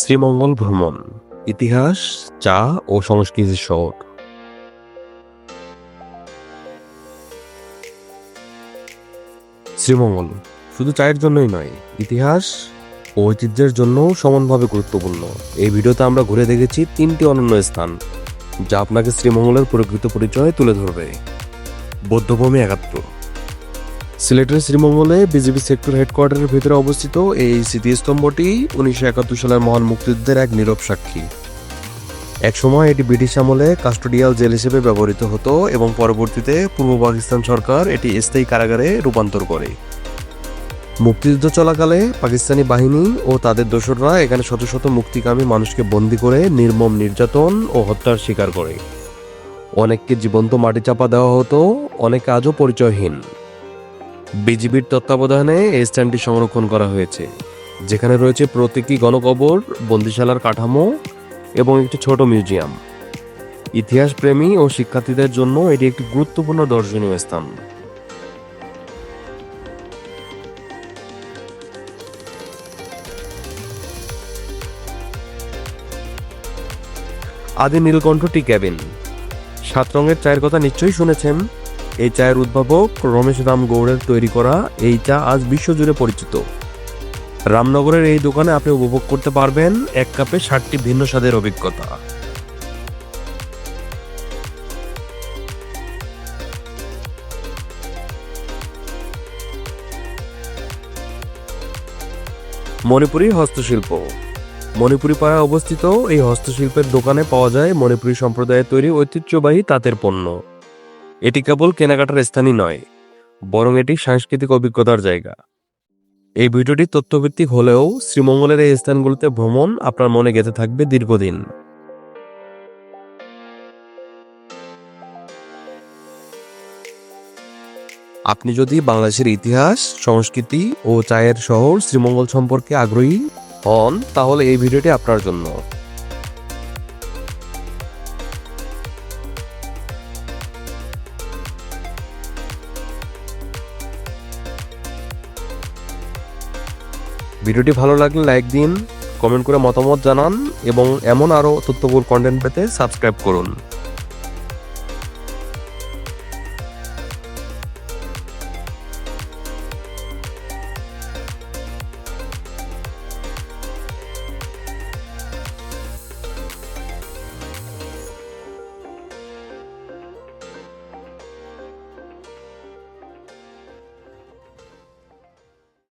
শ্রীমঙ্গল ভ্রমণ, ইতিহাস, চা ও সংস্কৃতির শহর শ্রীমঙ্গল শুধু চায়ের জন্যই নয়, ইতিহাস ও ঐতিহ্যের জন্যও সমানভাবে গুরুত্বপূর্ণ। এই ভিডিওতে আমরা ঘুরে দেখেছি তিনটি অনন্য স্থান, যা আপনাকে শ্রীমঙ্গলের প্রকৃত পরিচয় তুলে ধরবে। বৌদ্ধভূমি একাত্তর। সিলেটের শ্রীমঙ্গলে বিজেপি সেক্টর হেডকোয়ার্টারের ভিতরে অবস্থিত এই স্মৃতিস্তম্ভটি উনিশশো একাত্তর সালের মহান মুক্তিযুদ্ধের এক নীরব সাক্ষী। একসময় এটি ব্রিটিশ আমলে কাস্টোডিয়াল জেল হিসেবে ব্যবহৃত হতো এবং পরবর্তীতে পূর্ব পাকিস্তান সরকার এটি স্থায়ী কারাগারে রূপান্তর করে। মুক্তিযুদ্ধ চলাকালে পাকিস্তানি বাহিনী ও তাদের দোসররা এখানে শত শত মুক্তিকামী মানুষকে বন্দী করে নির্মম নির্যাতন ও হত্যার শিকার করে। অনেককে জীবন্ত মাটি চাপা দেওয়া হতো, অনেকে আজও পরিচয়হীন। বিজিবির তত্ত্বাবধানে এই স্ট্যান্ডটি সংরক্ষণ করা হয়েছে, যেখানে রয়েছে প্রতীকী গণকবর, বন্দিশালার কাঠামো এবং একটি ছোট মিউজিয়াম। ইতিহাস প্রেমী ও শিক্ষার্থীদের জন্য এটি একটি গুরুত্বপূর্ণ দর্শনীয় স্থান। আদি নীলকণ্ঠ টি ক্যাবিন। সাত রঙের চায়ের কথা নিশ্চয়ই শুনেছেন? এই চায়ের উদ্ভাবক রমেশ রাম গৌড়ের তৈরি করা এই চা আজ বিশ্বজুড়ে পরিচিত। রামনগরের এই দোকানে আপনি উপভোগ করতে পারবেন এক কাপে ষাটটি ভিন্ন স্বাদের অভিজ্ঞতা। মণিপুরি হস্তশিল্প। মণিপুরি পাড়ায় অবস্থিত এই হস্তশিল্পের দোকানে পাওয়া যায় মণিপুরি সম্প্রদায়ের তৈরি ঐতিহ্যবাহী তাঁতের পণ্য। এটি কেবল কেনাকাটার স্থানই নয়, বরং এটি সাংস্কৃতিক অভিজ্ঞতার জায়গা। এই ভিডিওটি তথ্যভিত্তিক হলেও শ্রীমঙ্গলের এই স্থানগুলোতে ভ্রমণ আপনার মনে গেঁথে থাকবে দীর্ঘদিন। আপনি যদি বাংলাদেশের ইতিহাস, সংস্কৃতি ও চায়ের শহর শ্রীমঙ্গল সম্পর্কে আগ্রহী হন, তাহলে এই ভিডিওটি আপনার জন্য। ভিডিওটি ভালো লাগলে লাইক দিন, কমেন্ট করে মতামত জানান এবং এমন আরও তথ্যপূর্ণ কন্টেন্ট পেতে সাবস্ক্রাইব করুন।